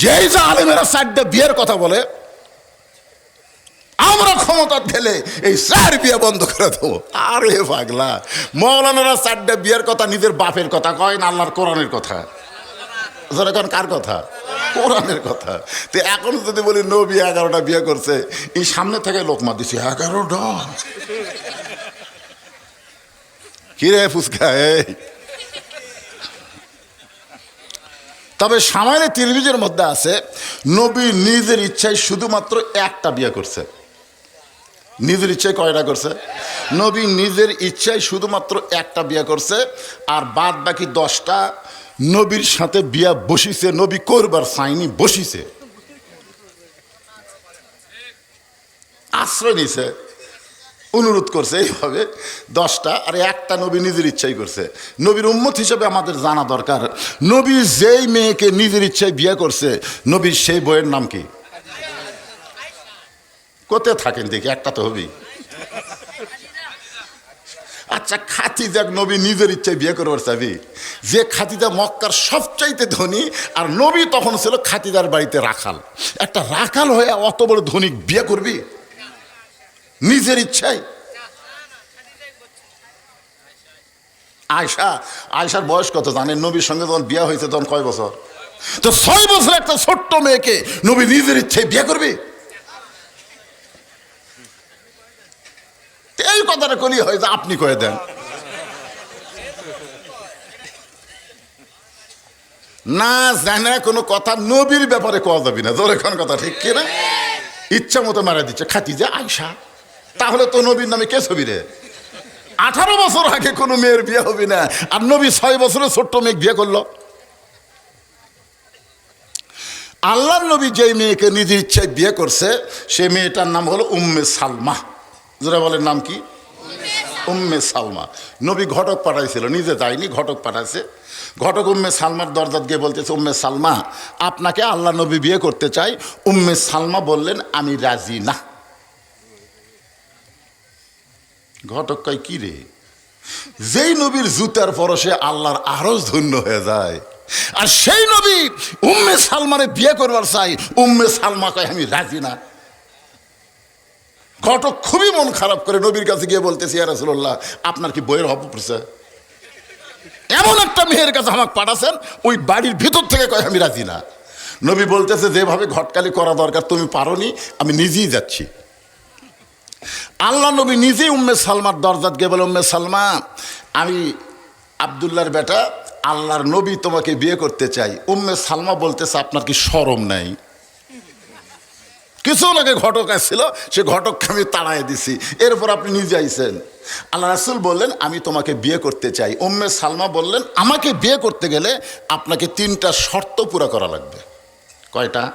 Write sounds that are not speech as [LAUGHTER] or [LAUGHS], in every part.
যেই যে আলেমেরা চারটে বিয়ের কথা বলে, আমরা ক্ষমতা ঠেলে এই চার বিয়ে বন্ধ করে দেবো। আরে পাগলা, মৌলানারা চারটে বিয়ের কথা নিজের বাপের কথা কয় না আল্লাহর কোরআনের কথা? এখন কার কথা? কোরআনের কথা। তো এখন যদি বলি, নবী এগারোটা বিয়ে করছে, এই সামনে থেকে লোকমা দিছি, এগারোটা। কিরে ফুচকা এই? তবে সামান্য তিরমিজের মধ্যে আছে, নবী নিজের ইচ্ছায় শুধুমাত্র একটা বিয়ে করছে। নিজের ইচ্ছায় কয়টা করছে? নবী নিজের ইচ্ছায় শুধুমাত্র একটা বিয়ে করছে, আর বাদ বাকি দশটা নবীর সাথে বিয়া বসিছে, নবী করবার সাইনি বসিছে। আশ্রয় নিছে। অনুরোধ করছে এইভাবে। দশটা, আর একটা নবী নিজের ইচ্ছাই করছে। নবীর উম্মত হিসেবে আমাদের জানা দরকার। নবী যেই মেয়েকে নিজের ইচ্ছায় বিয়ে করছে, নবীর সেই বইয়ের নাম কি? কোথায় থাকেন দেখি, একটা তো হবি আচ্ছা খাতিজা নবী নিজের ইচ্ছায় বিয়ে করবার চাবি। যে খাতিজা মক্কার সবচাইতে ধনী, আর নবী তখন ছিল খাতিদার বাড়িতে রাখাল। একটা রাখাল হয়ে অত বড় ধনী বিয়ে করবি? নিজের ইচ্ছায়। আয়সা আয়সার বয়স কত জানেন? নবীর সঙ্গে যখন বিয়ে হয়েছে তখন কয় বছর? তো ছয় বছর একটা ছোট্ট মেয়েকে নবী নিজের ইচ্ছায় বিয়ে করবে? এই কথাটা কলি হয় যে আপনি কয়ে দেন। না জানে কোনো কথা নবীর ব্যাপারে কওয়া যাবি না। জোরে কোন কথা, ঠিক কিনা? ইচ্ছা মতো মারা দিচ্ছে। খাতি যে আয়সা তাহলে তো নবীর নামে কে ছবি রে? আঠারো বছর আগে কোনো মেয়ের বিয়ে হবে না। আর নবী ছয় বছরে ছোট্ট মেয়ে বিয়ে করল। আল্লাহর নবী যেই মেয়েকে নিজের ইচ্ছায় বিয়ে করছে, সেই মেয়েটার নাম হলো উম্মে সালমা। যারা বলেন নাম কি? উম্মে সালমা। নবী ঘটক পাঠাইছিল, নিজে যায়নি, ঘটক পাঠাইছে। ঘটক উম্মে সালমার দরজাত গিয়ে বলতেছে, উম্মে সালমা, আপনাকে আল্লাহ নবী বিয়ে করতে চাই। উম্মে সালমা বললেন, আমি রাজি না। ঘটক কয়, কি রে? যেই নবীর জুতার পরশে আল্লাহর আরজ ধন্য হয়ে যায়, আর সেই নবী উম্মে সালমারে বিয়ে করবার চাই, উম্মে সালমা কয়, আমি রাজি না। ঘটক খুবই মন খারাপ করে নবীর কাছে গিয়ে বলতেছি রাসুল্লাহ আপনার কি বইয়ের পড়ছে? এমন একটা মেয়ের কাছে আমাকে পাঠাছেন, ওই বাড়ির ভিতর থেকে কয়, আমি রাজি না। নবী বলতেছে, যেভাবে ঘটকালি করা দরকার, তুমি পারোনি, আমি নিজেই যাচ্ছি। আল্লাহ নবী নিজে উম্মে সালমার দরজাত গিয়ে বলে, উম্মে সালমা, আমি আবদুল্লাহর বেটা, আল্লাহর নবী তোমাকে বিয়ে করতে চাই। উম্মে সালমা বলতেছে, আপনার কি সরম নাই? কিছু আগে ঘটক আসছিল, সে ঘটককে আমি তাড়াই দিছি। এরপর আপনি নিজে আইছেন। আল্লাহ রাসুল বললেন, আমি তোমাকে বিয়ে করতে চাই। উম্মে সালমা বললেন, আমাকে বিয়ে করতে গেলে আপনাকে তিনটা শর্ত পুরা করা লাগবে। কয়টা?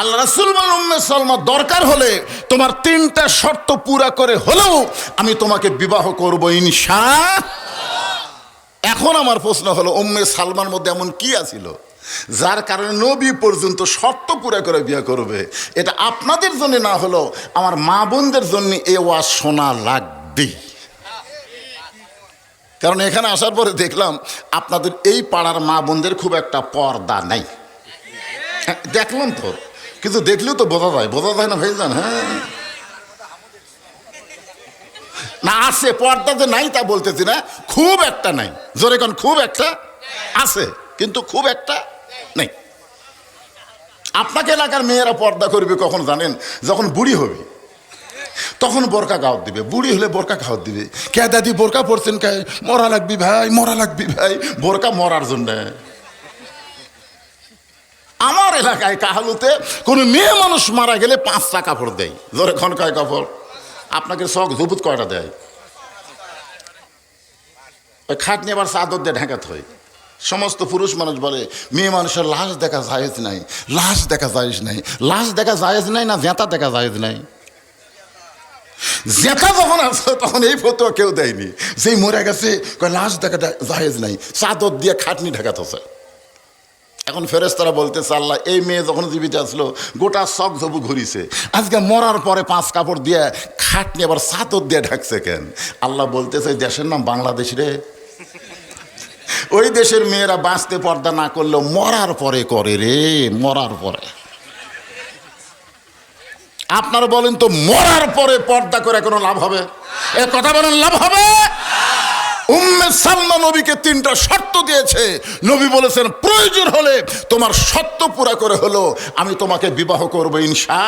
আল্লাহ রাসুল উম্মে সালমা, দরকার হলে তোমার তিনটা শর্ত পুরা করে হলেও আমি তোমাকে বিবাহ করব ইনশা এখন আমার প্রশ্ন হলো, উম্মে সালমার মধ্যে এমন কি আছিল যার কারণে নবী পর্যন্ত শর্ত পুরা করে বিয়ে করবে? এটা আপনাদের জন্য না হলো আমার মা বোনদের জন্য এ ওয়াজ শোনা লাগবেই কারণ এখানে আসার পরে দেখলাম, আপনাদের এই পাড়ার মা বোনদের খুব একটা পর্দা নাই। দেখলাম তো। কিন্তু দেখলেও তো বোঝা যায় বোঝা যায় না ভাইজান হ্যাঁ। না, আছে, পর্দা যে নাই তা বলতেছি না, খুব একটা নাই। জোরে কোন খুব একটা? আছে, কিন্তু খুব একটা নেই। আপনাকে এলাকার মেয়েরা পর্দা করবে কখন জানেন? যখন বুড়ি হবে, তখন বোরকা গাওয়াত দিবে। বুড়ি হলে বোরকা খাওয়াত দিবে। কে দাদি বোরকা পড়ছেন কে? মরা লাগবি ভাই, মরা লাগবি ভাই। বোরকা মরার জন্য। আমার এলাকায় কাহালুতে কোনো মেয়ে মানুষ মারা গেলে পাঁচটা কাপড় দেয়। জোরে খন কয় কাপড়? আপনাকে শখ ধুপুত কয়টা দেয়? ওই খাট নিয়ে আবার চাদর দিয়ে ঢাকাতে হয়। সমস্ত পুরুষ মানুষ বলে, মেয়ে মানুষের লাশ দেখা জায়েজ নাই, লাশ দেখা জায়েজ নাই, লাশ দেখা জায়েজ নাই না জেতা দেখা জায়েজ নাই? জেতা যখন আছে, তখন এই ফটো কেউ দেয়নি। সেই মরে গেছে লাশ দেখা জায়েজ নাই, চাদর দিয়ে খাটনি ঢাকাতেছে এখন ফেরেস্তারা বলতেছে, আল্লাহ, এই মেয়ে যখন জীবিত আসলো, গোটা শখ ঝবু ঘুরিছে। আজকে মরার পরে পাঁচ কাপড় দিয়ে খাট নিয়ে আবার চাদর দিয়ে ঢাকছে কেন? আল্লাহ বলতেছে দেশের নাম বাংলাদেশ রে। ওই দেশের মেয়েরা বাঁচতে পর্দা না করলেও মরার পরে করে রে, মরার পরে। আপনারা বলেন তো, মরার পরে পর্দা করে কোনো লাভ হবে? এ কথা বলেন, লাভ হবে? উম্মে সালমা নবীকে তিনটা শর্ত দিয়েছে। নবী বলেছেন, প্রয়োজন হলে তোমার শর্ত পুরা করে হলো, আমি তোমাকে বিবাহ করব ইনশা।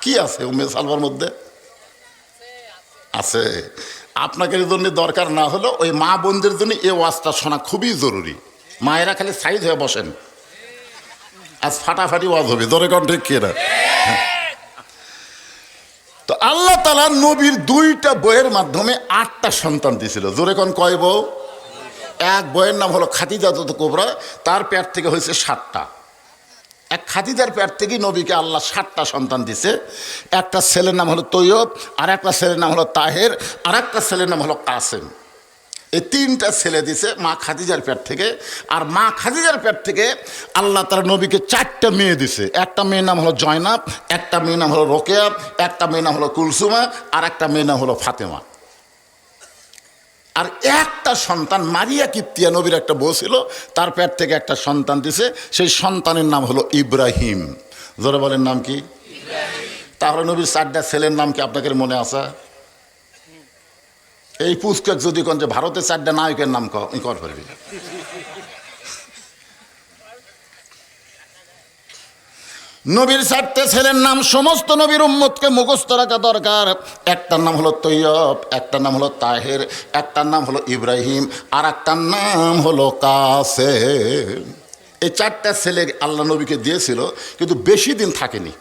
কি আছে উম্মে সালমার মধ্যে? আছে। আপনাকে জন্য দরকার না হলো, ওই মা বোনদের জন্য এ ওয়াজটা শোনা খুবই জরুরি। মায়েরা খালি সাইজ হয়ে বসেন। আজ ফাটাফাটি ওয়াজ হবে দরে কন ঠিক কিনা তো আল্লাহ তালা নবীর দুইটা বইয়ের মাধ্যমে আটটা সন্তান দিয়েছিল। জোরে কন কয় বউ? এক বইয়ের নাম হলো খাতিজা তো কোবরা, তার প্যার থেকে হয়েছে সাতটা। এক খাতিজার প্যার থেকেই নবীকে আল্লাহ সাতটা সন্তান দিছে একটা ছেলের নাম হলো তৈয়ব আর একটা ছেলের নাম হলো তাহের আর একটা ছেলের নাম হলো কাসেম। এই তিনটা ছেলে দিছে মা খাদিজার পেট থেকে। আর মা খাদিজার পেট থেকে আল্লাহ তার নবীকে চারটা মেয়ে দিছে। একটা মেয়ের নাম হলো জয়নাব, একটা মেয়ের নাম হলো রোকেয়া, একটা মেয়ের নাম হলো কুলসুমা, আর একটা মেয়ের নাম হলো ফাতেমা। আর একটা সন্তান মারিয়া কিপ্তিয়া নবীর একটা বউ ছিল, তার পেট থেকে একটা সন্তান দিছে। সেই সন্তানের নাম হলো ইব্রাহিম। জোরে বলেন নাম কি? তাহলে নবীর চারটা ছেলের নাম কি আপনাদের মনে আছে? এই পুস্তক যদি কোন যে ভারতের চারটা নায়কের নাম কর পারবি নবীর চারটে ছেলের নাম, সমস্ত নবীর উম্মতকে মুখস্থ রাখা দরকার। একটার নাম হলো তৈয়ব, একটার নাম হলো তাহের, একটার নাম হলো ইব্রাহিম, আর একটার নাম হলো কাসে এই চারটা ছেলে আল্লাহ নবীকে দিয়েছিল, কিন্তু বেশি দিন থাকেনি।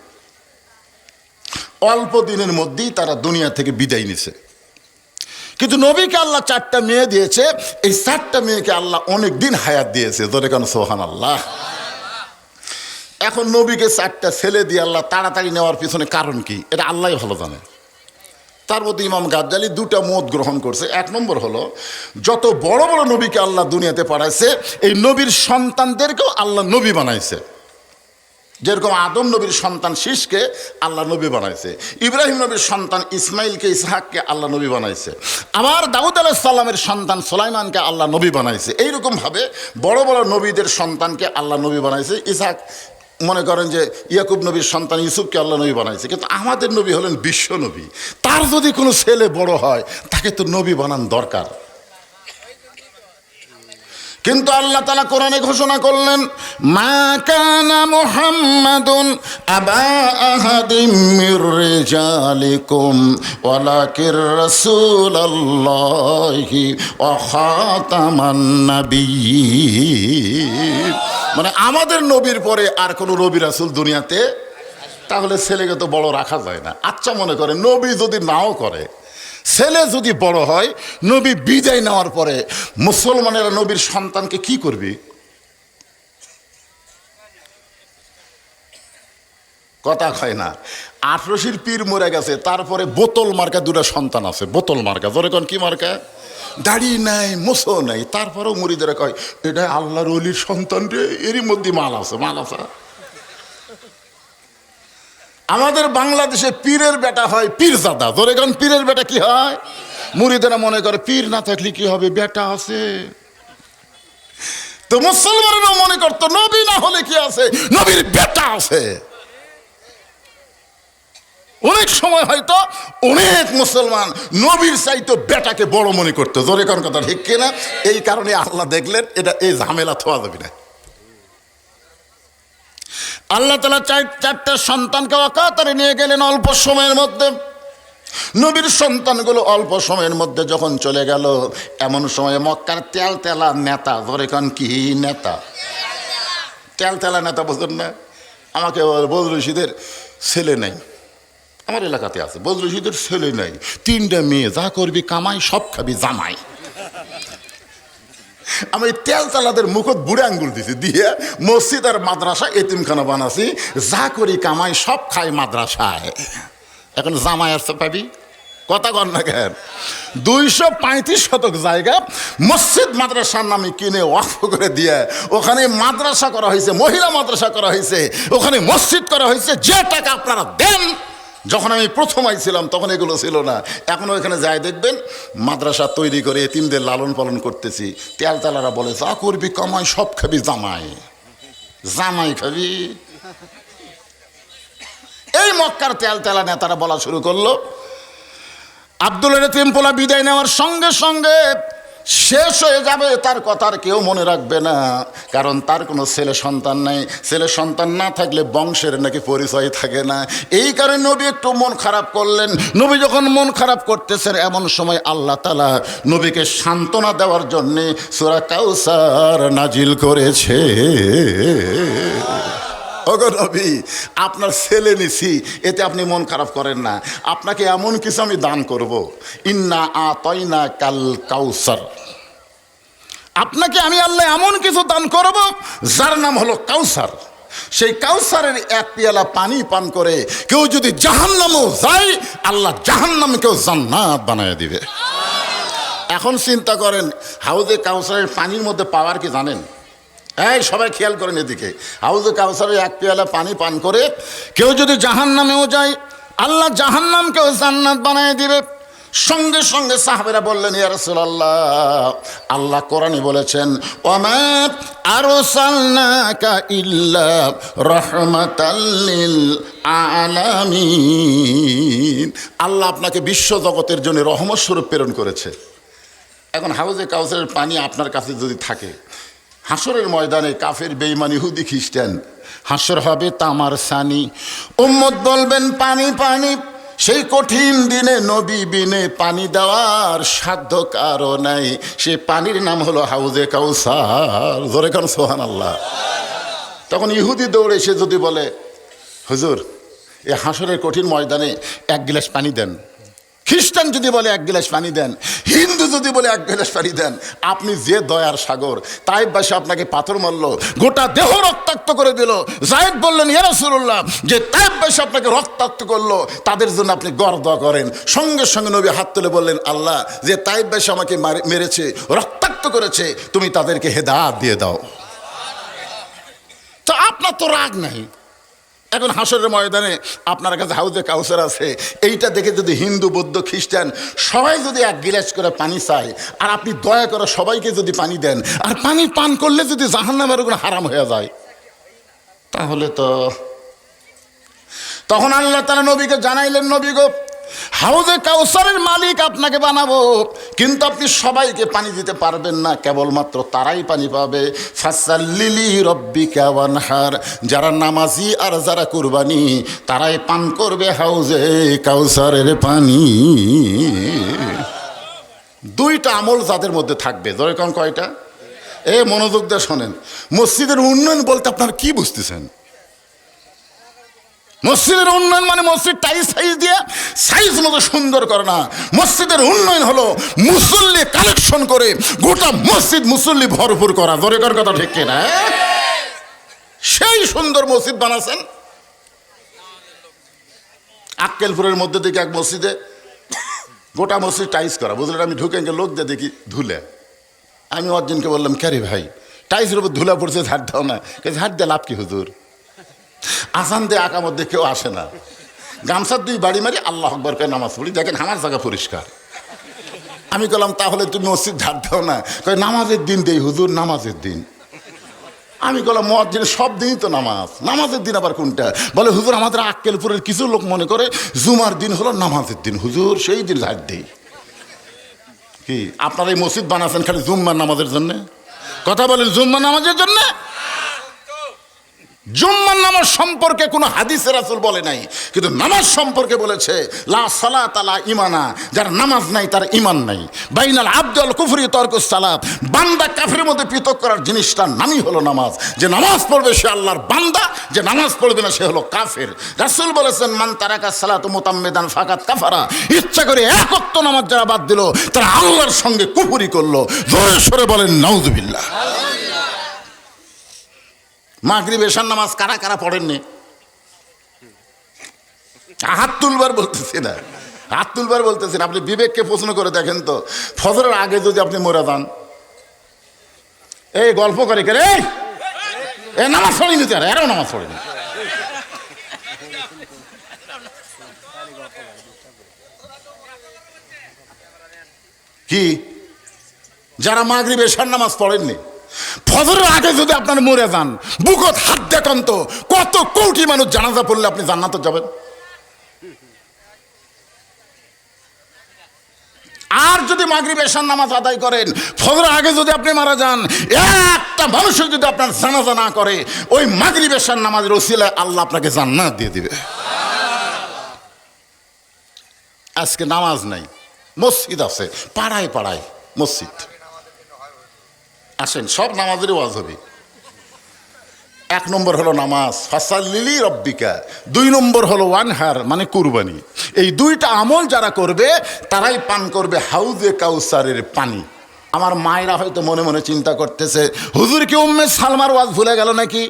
অল্প দিনের মধ্যেই তারা দুনিয়া থেকে বিদায় নিছে। কিন্তু নবীকে আল্লাহ চারটা মেয়ে দিয়েছে, এই চারটা মেয়েকে আল্লাহ অনেক দিন হায়াত দিয়েছে। ধরে কেন সোহান আল্লাহ এখন নবীকে চারটা ছেলে দিয়ে আল্লাহ তাড়াতাড়ি নেওয়ার পিছনে কারণ কি? এটা আল্লাহ ভালো জানে। তার মধ্যে ইমাম গাজ্জালি দুটা মত গ্রহণ করছে। এক নম্বর হলো, যত বড় বড় নবীকে আল্লাহ দুনিয়াতে পাঠাইছে, এই নবীর সন্তানদেরকেও আল্লাহ নবী বানাইছে। যেরকম আদম নবীর সন্তান শীষকে আল্লাহ নবী বানাইছে, ইব্রাহিম নবীর সন্তান ইসমাইলকে, ইসহাককে আল্লাহ নবী বানাইছে আমার দাউদ আলাহিসাল্লামের সন্তান সোলাইমানকে আল্লাহ নবী বানাইছে। এইরকমভাবে বড় বড় নবীদের সন্তানকে আল্লাহ নবী বানাইছে, ইসহাক মনে করেন যে ইয়াকুব নবীর সন্তান, ইউসুফকে আল্লাহ নবী বানাইছে। কিন্তু আমাদের নবী হলেন বিশ্ব নবী। তার যদি কোনো ছেলে বড় হয়, তাকে তো নবী বানান দরকার। কিন্তু আল্লাহ তালা কোরআনে ঘোষণা করলেন, মা কানা মুহাম্মাদুন আবা আহাদিম রিজালিকুম, ওয়ালাকির রাসূলুল্লাহি ওয়া খাতামান নাবিয়্যিন। মানে আমাদের নবীর পরে আর কোনো নবী রাসূল দুনিয়াতে, তাহলে ছেলেকে তো বড় রাখা যায় না। আচ্ছা মনে করে, নবী যদি নাও করে ছেলে যদি বড় হয়, নবী বিদায় নেওয়ার পরে মুসলমানেরা নবীর সন্তানকে কি করবি? কথা হয় না। আঠারোশির পীর মরে গেছে, তারপরে বোতল মার্কা দুটা সন্তান আছে। বোতল মার্কা ধরে কোন কি মার্কা? দাড়ি নাই মোসো নাই, তারপরেও মুড়িদের কয়, এটা আল্লাহর অলির সন্তান রে, এরই মধ্যে মাল আছে মাল আছে। আমাদের বাংলাদেশে পীরের বেটা হয় পীরজাদা। ধরে কোন পীরের বেটা কি হয়? মুড়িদেরা মনে করে, পীর না থাকলে কি হবে? বেটা আছে। তো মুসলমানেরা মনে করতো, নবী না হলে কি আছে? নবীর বেটা আছে। অনেক সময় হয়তো অনেক মুসলমান নবীর চাইতো বেটাকে বড় মনে করতো। জোরে কোন কথা ঠিক কিনা? এই কারণে আল্লাহ দেখলেন, এটা এই ঝামেলা থোয়া যাবে না। আল্লাহ তালা চার, চারটে সন্তানকে অকাতারে নিয়ে গেলেন অল্প সময়ের মধ্যে। নবীর সন্তানগুলো অল্প সময়ের মধ্যে যখন চলে গেল, এমন সময় মক্কার তেল তেলা নেতা ধরে কান, কি নেতা? তেল তেলা নেতা বুঝলেন না? আমাকে বদর রশিদের ছেলে নেই। আমার এলাকাতে আছে বদর রশিদের ছেলে নেই। তিনটা মেয়ে, যা করবি কামাই, সব খাবি জামাই। আমি তেল চালাদের মুখত বুড়ে আঙ্গুল দিছি। দিয়ে মসজিদ আর মাদ্রাসা এতিমখানা বানাছি। যা করি কামাই, সব খাই মাদ্রাসায়। এখন জামাই আসতে পাবি কথা কর না কেন? দুইশো পঁয়ত্রিশ শতক জায়গা মসজিদ মাদ্রাসার নামে কিনে ওয়াকফ করে দিয়ে ওখানে মাদ্রাসা করা হয়েছে, মহিলা মাদ্রাসা করা হয়েছে, ওখানে মসজিদ করা হয়েছে, যে টাকা আপনারা দেন যখন আমি প্রথম আইছিলাম, তখন এগুলো ছিল না। এখানে যাই দেখবেন, মাদ্রাসা তৈরি করে এতিমদের লালন পালন করতেছি। তেল তেলতালারা বলে, যা করবি কামাই, সব খাবি জামাই। জামাই খাবি। এই মক্কার তেল তেলতেলা নেতারা বলা শুরু করল আব্দুল তিমপোলা বিদায় নেওয়ার সঙ্গে সঙ্গে শেষ হয়ে যাবে, তার কথা আর কেউ মনে রাখবে না। কারণ তার কোনো ছেলে সন্তান নাই। ছেলে সন্তান না থাকলে বংশের নাকি পরিচয় থাকে না। এই কারণে নবী একটু মন খারাপ করলেন। নবী যখন মন খারাপ করতেছেন, এমন সময় আল্লাহ তালা নবীকে সান্ত্বনা দেওয়ার জন্যে সুরা কাউসার নাজিল করেছে। নবী আপনার ছেলে নিছি, এতে আপনি মন খারাপ করেন না। আপনাকে এমন কিছু আমি দান করব। ইন্না আ তয়না কাল কাউসার। আপনাকে আমি আল্লাহ এমন কিছু দান করব, যার নাম হলো কাউসার। সেই কাউসারের এক পেয়ালা পানি পান করে কেউ যদি জাহান্নামও যায়, আল্লাহ জাহান্নামকেও জান্নাত বানায় দিবে। এখন চিন্তা করেন, হাউজে কাউসারের পানির মধ্যে পাওয়ার কি জানেন? এই, সবাই খেয়াল করেন এদিকে। হাউজে কাউসারে এক পেয়ালা পানি পান করে কেউ যদি জাহান নামেও যায়, আল্লাহ জাহান নামকেও জান্নাত বানায় দিবে। সঙ্গে সঙ্গে সাহাবেরা বললেন আল্লাহ কোরআনে বলেছেন আল্লাহ আপনাকে বিশ্ব জগতের জন্য রহমত স্বরূপ প্রেরণ করেছে। এখন হাউজে কাউসারের পানি আপনার কাছে যদি থাকে হাসরের ময়দানে কাফের বেইমানি হুদি খ্রিস্টান। হাসর হবে তামার সানি। উম্মত বলবেন, পানি পানি। সেই কঠিন দিনে নবী বিনে পানি দেওয়ার সাধ্য কারও নাই। সে পানির নাম হলো হাউজে কাউসার। জোরে খান সোহান আল্লাহ তখন ইহুদি দৌড়ে সে যদি বলে, হুজুর, এ হাসরের কঠিন ময়দানে এক গিলাস পানি দেন। খ্রিস্টান যদি বলে এক গিলাস পানি দেন, হিন্দু যদি বলে এক গিলাস পানি দেন, আপনি যে দয়ার সাগর, তাই বাসে আপনাকে পাথর মারল, গোটা দেহ রক্তাক্ত করে দিল। জায়দ বললেন ইয়ারসুল্লাহ যে তাইব বাসে আপনাকে রক্তাক্ত করল, তাদের জন্য আপনি গড় দোয়া করেন। সঙ্গে সঙ্গে নবী হাত তুলে বললেন, আল্লাহ, যে তাইব বাসে আমাকে মারে- মেরেছে, রক্তাক্ত করেছে, তুমি তাদেরকে হেদাত দিয়ে দাও। তো আপনার তো রাগ নাই। এখন হাসরের ময়দানে আপনার কাছে হাউজে কাউসার আছে। এইটা দেখে যদি হিন্দু, বৌদ্ধ, খ্রিস্টান সবাই যদি এক গিলাস করে পানি চায়, আর আপনি দয়া করে সবাইকে যদি পানি দেন, আর পানি পান করলে যদি জাহান্নামের ওগুলো হারাম হয়ে যায়, তাহলে তো তখন আল্লাহ তারা নবীকে জানাইলেন, নবী গো হাউজে কাউসারের মালিক আপনাকে বানাবো। কিন্তু আপনি সবাইকে পানি দিতে পারবেন না, কেবলমাত্র তারাই পানি পাবে। ফাসাল্লিলি রব্বি কাওয়ানহার যারা নামাজি আর যারা কুরবানি, তারাই পান করবে হাউজে কাউসারের পানি। দুইটা আমল যাদের মধ্যে থাকবে, ধরে কোন কয়টা? এ মনোযোগ দিয়ে শোনেন। মসজিদের উন্নয়ন বলতে আপনার কি বুঝতেছেন? মসজিদের উন্নয়ন মানে মসজিদ টাইস সাইজ দিয়ে সাইজ মতো সুন্দর করে না। মসজিদের উন্নয়ন হলো মুসল্লি কালেকশন করে গোটা মসজিদ মুসল্লি ভরপুর করা। দরেকার কথা ঠিক কিনা হ্যাঁ? সেই সুন্দর মসজিদ বানাছেন। আক্কেলপুরের মধ্যে থেকে এক মসজিদে গোটা মসজিদ টাইস করা। বুঝলেন আমি ঢুকে গিয়ে লোক দিয়ে দেখি ধুলে। আমি অর্জুনকে বললাম ক্যারে ভাই? টাইসের উপর ধুলা পড়ছে, ঝাড় দাও না। ঝাড় দিয়ে লাভ কি হুজুর? আসান দিয়ে আঁকা মধ্যে কেউ আসে না। গামছার দুই বাড়ি মারি আল্লাহ আকবর নামাজ পড়ি। দেখেন আমার জায়গা পরিষ্কার। আমি বললাম তাহলে তুমি মসজিদ ঝাড় দাও না। কয়, নামাজের দিন দেই হুজুর, নামাজের দিন। আমি বললাম মসজিদ সব দিনই তো নামাজ। নামাজের দিন আবার কোনটা? বলে, হুজুর, আমাদের আক্কেলপুরের কিছু লোক মনে করে, জুমার দিন হলো নামাজের দিন। হুজুর, সেই দিন ঝাড় দেই। কি? আপনারা এই মসজিদ বানাচ্ছেন খালি জুম্মার নামাজের জন্যে? কথা বলেন, জুম্মার নামাজের জন্যে? জুম্মার নামাজ সম্পর্কে কোনো হাদিসের রাসূল বলে নাই, কিন্তু নামাজ সম্পর্কে বলেছে, লা সালা তালা ইমানা যার নামাজ নাই তার ইমান নাই। বাইনাল আব্দুল কুফরি তর্ক সালাত, বান্দা কাফের মধ্যে পৃথক করার জিনিসটার নামই হলো নামাজ। যে নামাজ পড়বে সে আল্লাহর বান্দা, যে নামাজ পড়বে না সে হলো কাফের। রাসুল বলেছেন, মান তারাকা সালাত মুতাম্মেদান ফাকাত কাফারা। ইচ্ছা করে এক ওয়াক্ত নামাজ যারা বাদ দিল, তারা আল্লাহর সঙ্গে কুফরি করল। জোরে সরে বলেন, নাউজুবিল্লাহ। মাগরি এশার নামাজ কারা কারা পড়েননি? হাত তুলবার বলতেছি না। হাত তুলবার বলতেছেন আপনি বিবেককে প্রশ্ন করে দেখেন তো। ফজরের আগে যদি আপনি মরে যান। এই গল্প করে কে রে এ নামাজ ছড়িনি তো এরাও নামাজ ছড়িনি কি? যারা মাগরি এশার নামাজ পড়েননি। ফজরের আগে যদি আপনার মরে যান, বুকত হাত দেখান তো, কত কোটি মানুষ জানাজা পড়লে আপনি জান্নাতে যাবেন? আর যদি মাগরিব এশার নামাজ আদায় করেন, ফজরের আগে যদি আপনি মারা যান, একটা মানুষের যদি আপনার জানাজা না করে, ওই মাগরিব এশার নামাজের ওসিলায় আল্লাহ আপনাকে জান্নাত দিয়ে দিবে। আজকে নামাজ নাই, মসজিদ আছে, পাড়ায় পাড়ায় মসজিদ। আসেন, সব নামাজেরই ওয়াজ হবে। এক নম্বর হলো নামাজ, ফাসাল্লিলি রব্বিকা। দুই নম্বর হলো ওয়ানহার মানে কুরবানি। এই দুইটা আমল যারা করবে, তারাই পান করবে হাউজে কাউসারের পানি। আমার মায়েরা হয়তো মনে মনে চিন্তা করতেছে, হুজুর কি উম্মে সালমার ওয়াজ ভুলে গেল নাকি?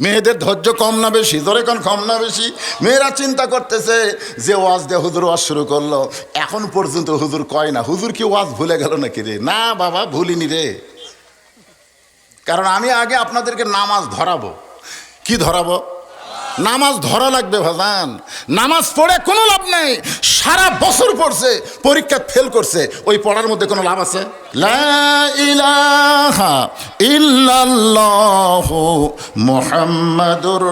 মেয়েদের ধৈর্য কম না বেশি ধরে কোন, কম না বেশি। মেয়েরা চিন্তা করতেছে যে ওয়াজ দিয়ে হুজুর ওয়াজ শুরু করল। এখন পর্যন্ত হুজুর কয় না? হুজুর কি ওয়াজ ভুলে গেল নাকি রে? না বাবা, ভুলিনি রে। কারণ আমি আগে আপনাদেরকে নামাজ ধরাবো। কি ধরাবো? নামাজ ধরা লাগবে ভাজান। নামাজ পড়ে কোনো লাভ নেই। সারা বছর পড়ছে, পরীক্ষা ফেল করছে। ওই পড়ার মধ্যে কোনো লাভ আছে? মুহাম্মাদুর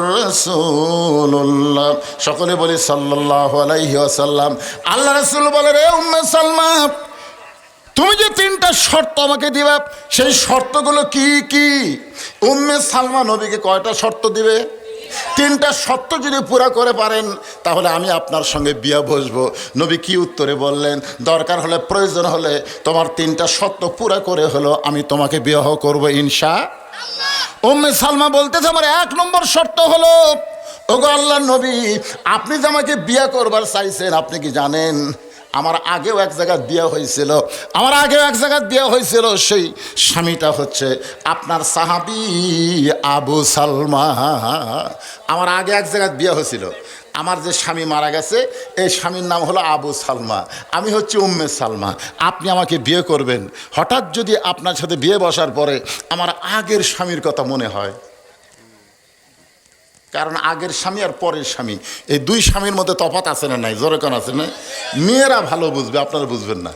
সকলে বলি ওয়াসাল্লাম। আল্লাহ রসুল বলে রে উম্মে সালমা তুমি যে তিনটা শর্ত আমাকে দিবা, সেই শর্তগুলো কি কি? উম্মে সালমা নবীকে কয়টা শর্ত দিবে? তিনটা শর্ত যদি পুরা করে পারেন, তাহলে আমি আপনার সঙ্গে বিয়া বসবো। নবী কি উত্তরে বললেন, দরকার হলে, প্রয়োজন হলে তোমার তিনটা শর্ত পুরা করে হলো আমি তোমাকে বিবাহ করব ইনশা উম্মে সালমা বলতেছে, আমার এক নম্বর শর্ত হলো, ওগো আল্লাহ নবী, আপনি যে আমাকে বিয়া করবার চাইছেন, আপনি কি জানেন? আমার আগেও এক জায়গায় বিয়ে হয়েছিল, আমার আগেও এক জায়গায় বিয়ে হয়েছিল, সেই স্বামীটা হচ্ছে আপনার সাহাবি আবু সালমা আমার আগে এক জায়গায় বিয়ে হয়েছিল, আমার যে স্বামী মারা গেছে, এই স্বামীর নাম হলো আবু সালমা আমি হচ্ছে উম্মে সালমা আপনি আমাকে বিয়ে করবেন। হঠাৎ যদি আপনার সাথে বিয়ে বসার পরে আমার আগের স্বামীর কথা মনে হয় কারণ আগের স্বামী আর পরের স্বামী। এই দুই স্বামীর মধ্যে তফাত আছে না নাই? জোরে কোন আছে না মেয়েরা ভালো বুঝবে, আপনারা বুঝবেন না।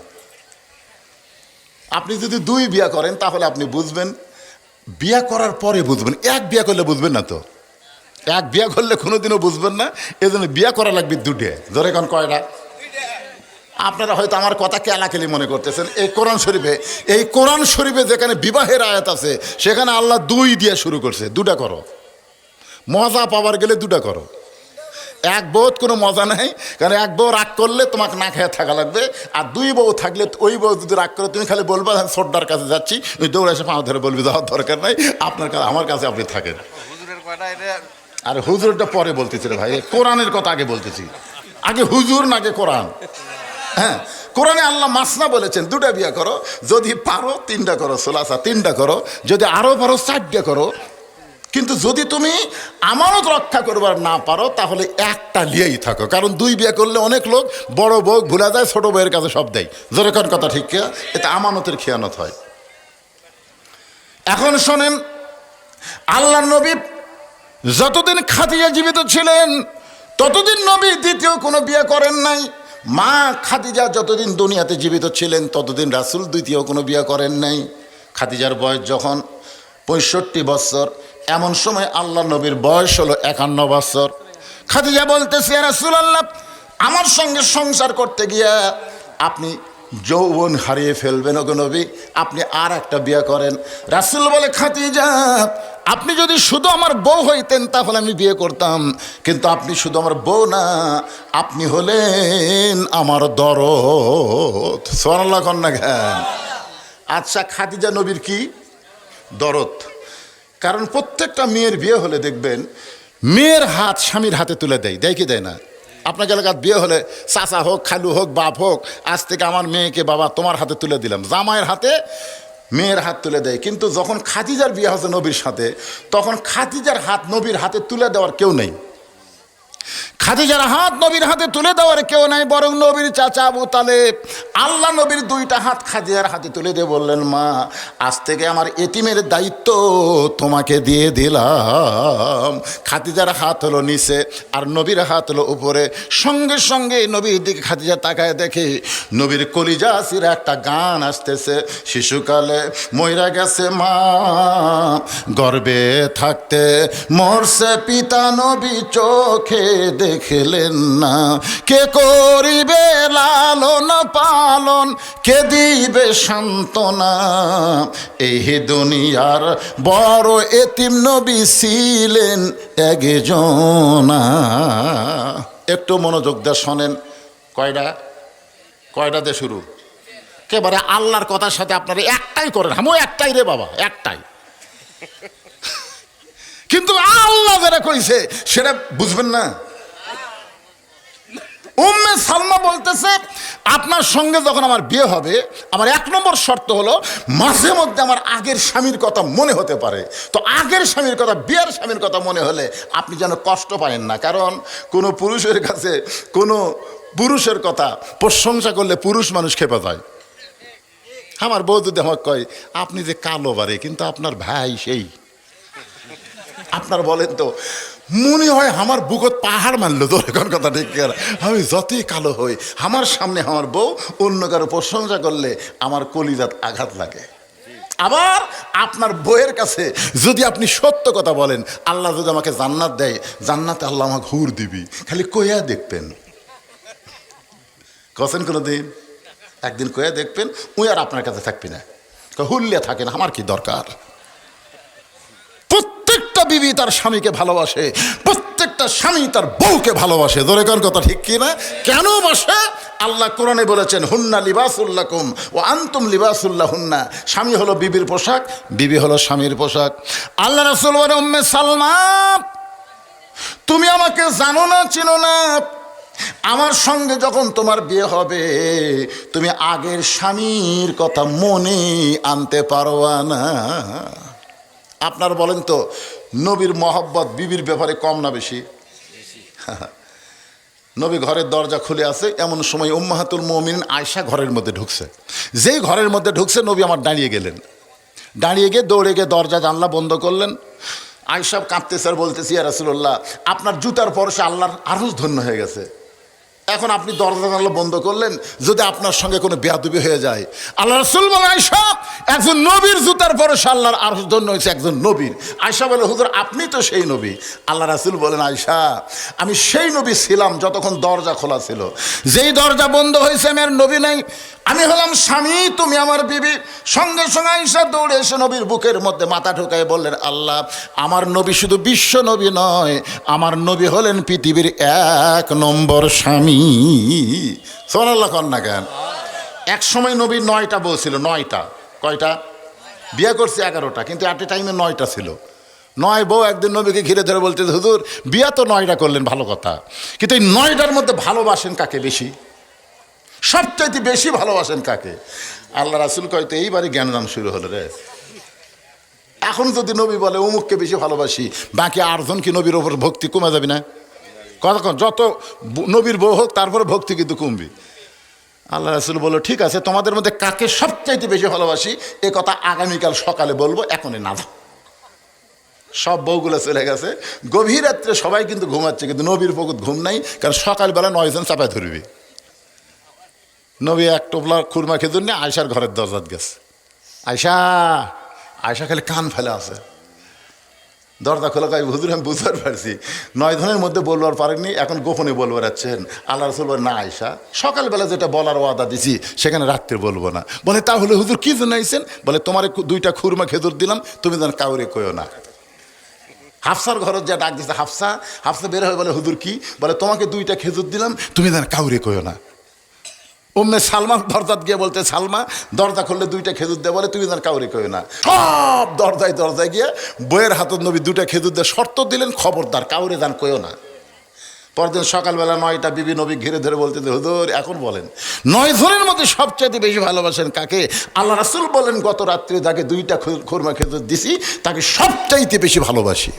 আপনি যদি দুই বিয়া করেন, তাহলে আপনি বুঝবেন, বিয়া করার পরে বুঝবেন। এক বিয়া করলে বুঝবেন না তো? এক বিয়া করলে কোনোদিনও বুঝবেন না। এই জন্য বিয়া করা লাগবে দুটে জোরে কোন কয়টা? আপনারা হয়তো আমার কথা কেলাকেলি মনে করতেছেন। এই কোরআন শরীফে, এই কোরআন শরীফে যেখানে বিবাহের আয়াত আছে, সেখানে আল্লাহ দুই দিয়ে শুরু করছে। দুটা করো। মজা পাওয়ার গেলে দুটা করো। এক বউত কোনো মজা নাই কারণ এক বউ রাগ করলে তোমাকে না খেয়ে থাকা লাগবে আর দুই বউ থাকলে ওই বউ যদি রাগ করে তুমি খালি বলবে আমি সোড্ডার কাছে যাচ্ছি। ওই দৌড়ে এসে পাও ধরে বলবি যাওয়ার দরকার নাই আপনার কাছে আমার কাছে আপনি থাকেন। আর হুজুরটা পরে বলতেছি রে ভাই কোরআনের কথা আগে বলতেছি। আগে হুজুর না আগে কোরআন। হ্যাঁ কোরআনে আল্লাহ মাসনা বলেছেন দুটা বিয়া করো যদি পারো তিনটা করো সোলাসা তিনটা করো যদি আরও পারো চারটা করো কিন্তু যদি তুমি আমানত রক্ষা করবার না পারো, তাহলে একটা লিয়েই থাকো। কারণ দুই বিয়ে করলে অনেক লোক বড় বউ ভুলা যায়, ছোট বউয়ের কাছে সব দেয়। যেরকম কথা ঠিক এটা আমানতের খেয়ানত হয়। এখন শোনেন, আল্লাহ নবী যতদিন খাদিজা জীবিত ছিলেন, ততদিন নবী দ্বিতীয় কোনো বিয়ে করেন নাই। মা খাদিজা যতদিন দুনিয়াতে জীবিত ছিলেন, ততদিন রাসুল দ্বিতীয় কোনো বিয়ে করেন নাই। খাদিজার বয়স যখন পঁয়ষট্টি বছর এমন সময় আল্লাহ নবীর বয়স হলো একান্ন বছর। খাদিজা বলতেছে রাসুল আল্লাহ আমার সঙ্গে সংসার করতে গিয়া আপনি যৌবন হারিয়ে ফেলবেন ওগো নবী, আপনি আর একটা বিয়ে করেন। রাসুল বলে খাতিজা আপনি যদি শুধু আমার বউ হইতেন তাহলে আমি বিয়ে করতাম, কিন্তু আপনি শুধু আমার বউ না, আপনি হলেন আমার দরদ। সোনাল্লাহ কন্যা আচ্ছা খাদিজা নবীর কি? দরদ। কারণ প্রত্যেকটা মেয়ের বিয়ে হলে দেখবেন, মেয়ের হাত স্বামীর হাতে তুলে দেয় দেয় কি দেয় না? আপনাকে এলাকার বিয়ে হলে চাচা হোক, খালু হোক, বাপ হোক, আজ থেকে আমার মেয়েকে বাবা তোমার হাতে তুলে দিলাম। জামাইয়ের হাতে মেয়ের হাত তুলে দেয়। কিন্তু যখন খাদিজার বিয়ে হচ্ছে নবীর সাথে, তখন খাদিজার হাত নবীর হাতে তুলে দেওয়ার কেউ নেই। খাদিজার হাত নবীর হাতে তুলে দেওয়ার কেউ নাই, বরং নবীর চাচা আবু তালেব। আল্লাহ নবীর দুইটা হাত খাদিজার হাতে তুলে দিয়ে বললেন, মা, আজ থেকে আমার এতিমের দায়িত্ব তোমাকে দিয়ে দিলাম। খাদিজার হাত হলো নিচে আর নবীর হাত হলো উপরে। সঙ্গে সঙ্গে নবীর দিকে খাদিজা তাকায় দেখে নবীর কলিজা সিরা একটা গান আসতেছে। শিশুকালে ময়রা গেছে মা, গর্বে থাকতে মরছে পিতা নবী চোখে। দেখলেন না। কে করিবে লালন পালন, কে দিবে সান্ত্বনা? এই দুনিয়ার বড় এতিম নবী ছিলেন একজনা। একটু মনোযোগ দিয়ে শোনেন, কয়টা? কয়টা দিয়ে শুরু? একেবারে আল্লাহর কথার সাথে আপনারা একটাই করেন। আমিও একটাই রে বাবা, একটাই। কিন্তু আল্লাহ যারা কইছে, সেটা বুঝবেন না। উম্মে সালমা বলতেছে, আপনার সঙ্গে যখন আমার বিয়ে হবে, আমার এক নম্বর শর্ত হলো, মাঝে মধ্যে আমার আগের স্বামীর কথা মনে হতে পারে। তো আগের স্বামীর কথা, বিয়ের স্বামীর কথা মনে হলে আপনি যেন কষ্ট পাবেন না। কারণ কোনো পুরুষের কাছে, কোনো পুরুষের কথা প্রশংসা করলে পুরুষ মানুষ খেপে যায়। আমার যদি আমাকে কয়, আপনি যে কালো বারে, কিন্তু আপনার ভাই সেই। আপনার বলেন তো মনে হয় আমার বুকত পাহাড় মারলো তোর এখন কথা ঠিক। আমি যতই কালো হই আমার সামনে আমার বউ অন্য কারও প্রশংসা করলে আমার কলিজাত আঘাত লাগে। আবার আপনার বইয়ের কাছে যদি আপনি সত্য কথা বলেন আল্লাহ যদি আমাকে জান্নাত দেয় জান্নাতে আল্লাহ আমাকে হুর দিবি। খালি কইয়া দেখবেন। কছেন কোনো দিন একদিন কয়ে দেখবেন উই আর আপনার কাছে থাকবি না। কয়, হুল্লে থাকেন আমার কি দরকার? বিবি তার স্বামীকে ভালোবাসে, প্রত্যেকটা স্বামী তার বউকে ভালোবাসে। দরেকার কথা ঠিক কি না? কেন বাসে? আল্লাহ কোরআনে বলেছেন, হুন্না লিবাসুল্লাকুম ও আন্তুম লিবাসুল্লাহ হুন্না স্বামী হলো বিবির পোশাক, বিবি হলো স্বামীর পোশাক। আল্লাহ রাসুল উম্মে সালমা, তুমি আমাকে জানো না, চিনো না। আমার সঙ্গে যখন তোমার বিয়ে হবে, তুমি আগের স্বামীর কথা মনে আনতে পারবা না। আপনার বলেন তো নবীর মহব্বত বিবির ব্যাপারে কম না বেশি? [LAUGHS] নবী ঘরের দরজা খুলে আছে, এমন সময় উম্মাহাতুল মমিন আয়সা ঘরের মধ্যে ঢুকছে। যেই ঘরের মধ্যে ঢুকছে, নবী আমার দাঁড়িয়ে গেলেন। দাঁড়িয়ে গিয়ে দৌড়ে গিয়ে দরজা জানলা বন্ধ করলেন। আয়সা কাঁপতেছে স্যার বলতেছি রাসূলুল্লাহ, আপনার জুতার পরশে আল্লাহর আরজ ধন্য হয়ে গেছে। এখন আপনি দরজা জানলা বন্ধ করলেন, যদি আপনার সঙ্গে কোনো বেয়াদুবি হয়ে যায়। আল্লাহ রসুল বলে আয়সা একজন নবীর জুতার পরে আল্লাহর আর জন্য হয়েছে একজন নবীর। আয়সা বলে, হুজুর, আপনি তো সেই নবী। আল্লাহ রাসুল বলেন আয়সা আমি সেই নবী ছিলাম যতক্ষণ দরজা খোলা ছিল। যেই দরজা বন্ধ হয়েছে, আমি আর নবী নাই। আমি হলাম স্বামী, তুমি আমার বিবি। সঙ্গে সঙ্গে আয়সা দৌড়ে এসে নবীর বুকের মধ্যে মাথা ঢুকায় বললেন, আল্লাহ, আমার নবী শুধু বিশ্ব নবী নয়, আমার নবী হলেন পৃথিবীর এক নম্বর স্বামী। সোনাল্লাহ কন্যা কেন? এক সময় নবীর নয়টা বলছিল নয়টা। কয়টা? বিয়ে করছে এগারোটা, কিন্তু অ্যাট এ টাইমে নয়টা ছিল। নয় বউ, একদিন নবীকে ঘিরে ধরে বলতে হুজুর, বিয়া তো নয়টা করলেন, ভালো কথা। কিন্তু এই নয়টার মধ্যে ভালোবাসেন কাকে বেশি? সবচাইতে বেশি ভালোবাসেন কাকে? আল্লাহ রাসুল কয়তো এইবারই জ্ঞানদান শুরু হলো রে। এখন যদি নবী বলে, অমুককে বেশি ভালোবাসি, বাকি আটজন কি নবীর ওপর ভক্তি কমে যাবে না? কতক্ষণ যত নবীর বউ হোক তারপরে ভক্তি কিন্তু কমবে। আল্লাহ রাসুল বলল, ঠিক আছে, তোমাদের মধ্যে কাকে সবচাইতে বেশি ভালোবাসি? এ কথা আগামীকাল সকালে বলব, এখনই না। সব বউগুলো চলে গেছে। গভীর রাত্রে সবাই কিন্তু ঘুমাচ্ছে, কিন্তু নবীর পকুত ঘুম নাই, কারণ সকালবেলা নয়জন চাপায় ধরবে। নবী এক টোপলা খুরমা খেজুর নিয়ে আয়সার ঘরের দরজাত গেছে। আয়সা আয়সা খালি কান ফেলে আছে। দরজা খোলা কাই হুজুর, আমি বুঝতে পারছি। নয় ধনের মধ্যে বলবার পারেননি এখন গোপনে বলবার যাচ্ছেন আল্লাহ রসুল না আয়সা সকালবেলা যেটা বলার ওয়াদা দিছি, সেখানে রাত্রে বলব না। বলে তাহলে হুজুর কি জন্য আইছেন? বলে, তোমার দুইটা খুরমা খেজুর দিলাম, তুমি যেন কাউরে কইও না। হাফসার ঘর যা ডাক দিছে, হাফসা হাফসা বের হয়ে। বলে, হুজুর কি? বলে, তোমাকে দুইটা খেজুর দিলাম, তুমি যেন কাউরে কইও না। উম্মে সালমা দরজাত গিয়ে বলতে সালমা দরজা খুললে দুইটা খেজুর দেয় বলে তুমি যেন কাউরে কইও না। সব দরজায় দরজায় গিয়ে বইয়ের হাতত নবী দুইটা খেজুর দিয়ে শর্ত দিলেন খবরদার কাউরে দান কইও না। পরদিন সকালবেলা নয়টা বিবি নবী ঘিরে ধরে বলতে যে, হুজুর এখন বলেন। নয় জনের মধ্যে সবচাইতে বেশি ভালোবাসেন কাকে? আল্লাহ রাসুল বলেন গত রাত্রে যাকে দুইটা খুরমা খেজুর দিছি তাকে সবচাইতে বেশি ভালোবাসি।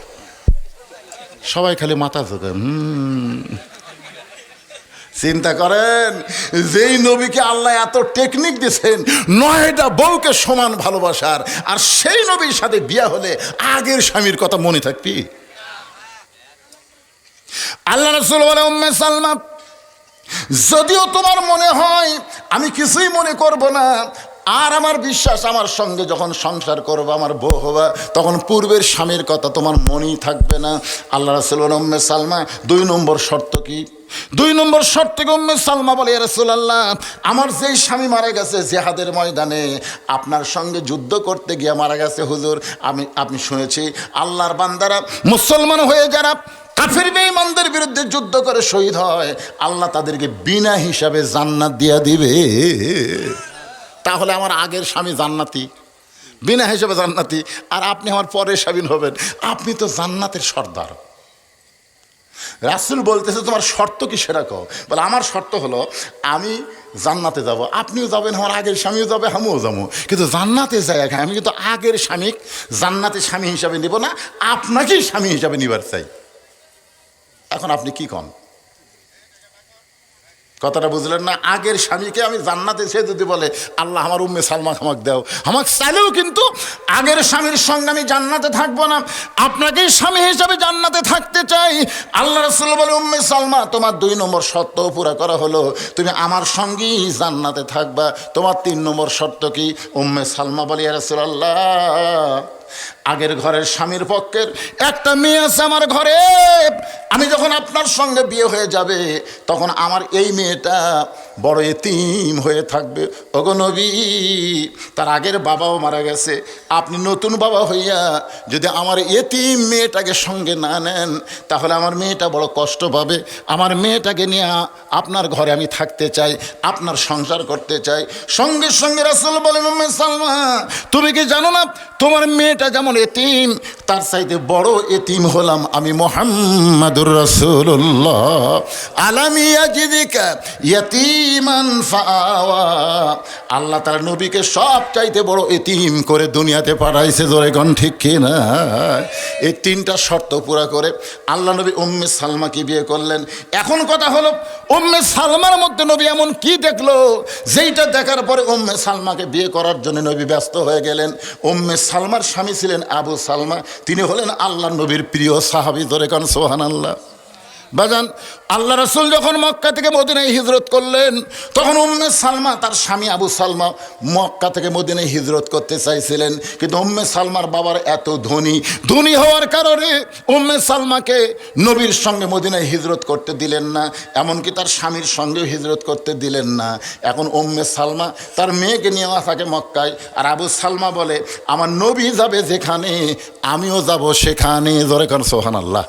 সবাই খালি মাথা চোখে হুম চিন্তা করেন, যেই নবীকে আল্লাহ এত টেকনিক দিয়েছেন নয়টা বউকে সমান ভালোবাসার, আর সেই নবীর সাথে বিয়া হলে আগের স্বামীর কথা মনে থাকবি? আল্লাহ রসুল বলে, উম্মে সালমা, যদিও তোমার মনে হয়, আমি কিছুই মনে করব না আর আমার বিশ্বাস, আমার সঙ্গে যখন সংসার করব, আমার বউ হবা, তখন পূর্বের স্বামীর কথা তোমার মনেই থাকবে না। আল্লাহ উম্মে সালমা, দুই নম্বর শর্ত কি? দুই নম্বর শর্ত উম্মে সালমা বলে রসুল্লাহ আমার যেই স্বামী মারা গেছে জেহাদের ময়দানে, আপনার সঙ্গে যুদ্ধ করতে গিয়ে মারা গেছে, হুজুর, আমি, আপনি শুনেছি, আল্লাহর বান্দারা মুসলমান হয়ে যারা কাফের বেঈমানদের বিরুদ্ধে যুদ্ধ করে শহীদ হয়, আল্লাহ তাদেরকে বিনা হিসাবে জান্নাত দিয়া দিবে। তাহলে আমার আগের স্বামী জান্নাতি, বিনা হিসাবে জান্নাতি, আর আপনি আমার পরের স্বামী হবেন। আপনি তো জান্নাতের সর্দার। রাসুল বলতেছে, তোমার শর্ত কি সেটা কও? বলে, আমার শর্ত হলো, আমি জান্নাতে যাব। আপনিও যাবেন, আমার আগের স্বামীও যাবে, আমিও যাব। কিন্তু জান্নাতে যাই আমি কিন্তু আগের স্বামী জান্নাতে স্বামী হিসাবে নিব না, আপনাকেই স্বামী হিসাবে নিবার চাই। এখন আপনি কি কন? কথাটা বুঝলেন না? আগের স্বামীকে আমি জান্নাতে, সে যদি বলে, আল্লাহ আমার উম্মে সালমা আমাকে দাও। আমাকে চাইলেও কিন্তু আগের স্বামীর সঙ্গে আমি জান্নাতে থাকব না। আপনাকেই স্বামী হিসাবে জান্নাতে থাকতে চাই। আল্লাহ রসুল বলে, উম্মে সালমা, তোমার দুই নম্বর শর্ত পুরা করা হলো। তুমি আমার সঙ্গেই জান্নাতে থাকবা। তোমার তিন নম্বর শর্ত কি? উম্মে সালমা বলি রসুল আল্লাহ আগের ঘরের স্বামীর পক্ষের একটা মেয়ে আছে আমার ঘরে। আমি যখন আপনার সঙ্গে বিয়ে হয়ে যাবে, তখন আমার এই মেয়েটা বড় এতিম হয়ে থাকবে। ওগো নবী, তার আগের বাবাও মারা গেছে। আপনি নতুন বাবা হইয়া যদি আমার এতিম মেয়েটাকে সঙ্গে না নেন, তাহলে আমার মেয়েটা বড় কষ্ট পাবে। আমার মেয়েটাকে নিয়ে আপনার ঘরে আমি থাকতে চাই, আপনার সংসার করতে চাই। সঙ্গে সঙ্গে রাসুল বলেন সালমা, তুমি কি জানো না, তোমার মেয়েটা যেমন এতিম, তার চাইতে বড় এতিম হলাম আমি মোহাম্মদুর রসুল্লাহ আলামিয়া জিদিকা আল্লাহ তার নবীকে সব চাইতে বড় এতিম করে দুনিয়াতে পাঠাইছে, জোরে গণ ঠিক কিনা এই তিনটা শর্ত পুরা করে আল্লাহ নবী উম্মে সালমাকে বিয়ে করলেন। এখন কথা হলো, উম্মে সালমার মধ্যে নবী এমন কি দেখল? যেইটা দেখার পরে উম্মে সালমাকে বিয়ে করার জন্য নবী ব্যস্ত হয়ে গেলেন। উম্মে সালমার স্বামী ছিলেন আবু সালমা তিনি হলেন আল্লাহ নবীর প্রিয় সাহাবি ধরে কান সোহান আল্লাহ বাজান, আল্লাহ রসুল যখন মক্কা থেকে মদিনায় হিজরত করলেন, তখন উম্মে সালমা, তার স্বামী আবু সালমা মক্কা থেকে মদিনায় হিজরত করতে চাইছিলেন। কিন্তু উম্মে সালমার বাবার এত ধনী ধনী হওয়ার কারণে উম্মে সালমাকে নবীর সঙ্গে মদিনায় হিজরত করতে দিলেন না, এমনকি তার স্বামীর সঙ্গেও হিজরত করতে দিলেন না। এখন উম্মে সালমা তার মেয়েকে নিয়ে থাকে মক্কায়, আর আবু সালমা বলে, আমার নবী যাবে যেখানে, আমিও যাব সেখানে। জোরে কারণ সোহান আল্লাহ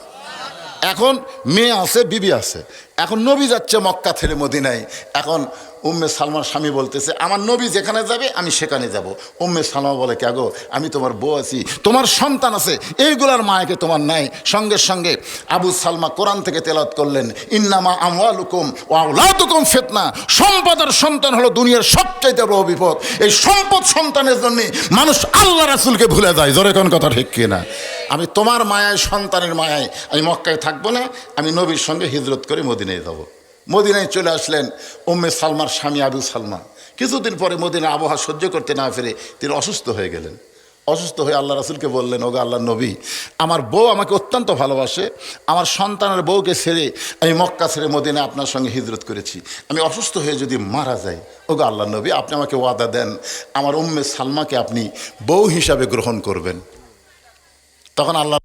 এখন মেয়ে আছে বিবি আছে। এখন নবী যাচ্ছে মক্কা থেলে মদিনায়। এখন উম্মে সালমার স্বামী বলতেছে, আমার নবী যেখানে যাবে, আমি সেখানে যাব। উম্মে সালমা বলে ক্যাগো আমি তোমার বউ আছি, তোমার সন্তান আছে, এইগুলার মায়াকে তোমার নাই। সঙ্গে সঙ্গে আবু সালমা কোরআন থেকে তেলাত করলেন, ইন্নামা আমওয়ালুকুম ওয়াউলাদুকুম ফিতনা। সম্পদ আর সন্তান হলো দুনিয়ার সবচাইতে বড় বিপদ। এই সম্পদ সন্তানের জন্য মানুষ আল্লাহ রাসুলকে ভুলে যায়। জোরে কোন কথা ঠিক কিনা? আমি তোমার মায়ায়, সন্তানের মায়ায়, আমি মক্কায় থাকব না, আমি নবীর সঙ্গে হিজরত করে মদিনায় যাব। মদিনায় চলে আসলেন উম্মে সালমার স্বামী আবু সালমা। কিছুদিন পরে মদিনা আবহাওয়া সহ্য করতে না ফেরে তিনি অসুস্থ হয়ে গেলেন। অসুস্থ হয়ে আল্লাহ রাসুলকে বললেন, ওগা আল্লাহ নবী, আমার বউ আমাকে অত্যন্ত ভালোবাসে। আমার সন্তানের বউকে ছেড়ে আমি মক্কা ছেড়ে মদিনা আপনার সঙ্গে হিজরত করেছি। আমি অসুস্থ হয়ে যদি মারা যাই, ওগা আল্লাহ নবী, আপনি আমাকে ওয়াদা দেন, আমার উম্মে সালমাকে আপনি বউ হিসাবে গ্রহণ করবেন। তখন আল্লাহ